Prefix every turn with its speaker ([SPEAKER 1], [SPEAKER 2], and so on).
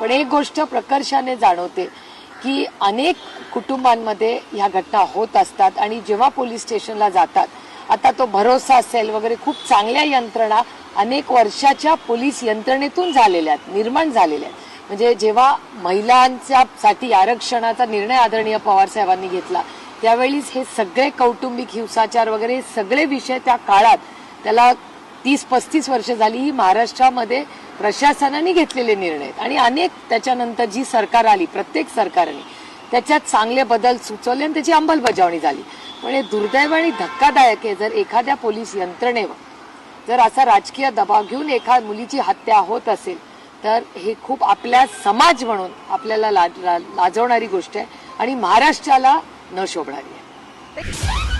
[SPEAKER 1] पण एक गोष्ट प्रकर्षाने जाणवते की अनेक कुटुंबांमध्ये ह्या घटना होत असतात आणि जेव्हा पोलीस स्टेशनला जातात आता तो भरोसा असेल वगैरे खूप चांगल्या यंत्रणा अनेक वर्षाच्या पोलीस यंत्रणेतून झालेल्या आहेत निर्माण झालेल्या आहेत. म्हणजे जेव्हा महिलांच्या साठी आरक्षणाचा निर्णय आदरणीय पवार साहेबांनी घेतला त्यावेळीच हे सगळे कौटुंबिक हिंसाचार वगैरे हे सगळे विषय त्या काळात त्याला तीस पस्तीस वर्ष झाली ही महाराष्ट्रामध्ये प्रशासनाने घेतलेले निर्णय आहेत. आणि अनेक त्याच्यानंतर जी सरकार आली प्रत्येक सरकारने त्याच्यात चांगले बदल सुचवले आणि त्याची अंमलबजावणी झाली पण हे दुर्दैव आणि धक्कादायक आहे जर एखाद्या पोलीस यंत्रणेवर जर असा राजकीय दबाव घेऊन एखाद्या मुलीची हत्या होत असेल तर हे खूप आपल्या समाज म्हणून आपल्याला लाज- ला- लाजवणारी गोष्ट आहे आणि महाराष्ट्राला न शोभणारी आहे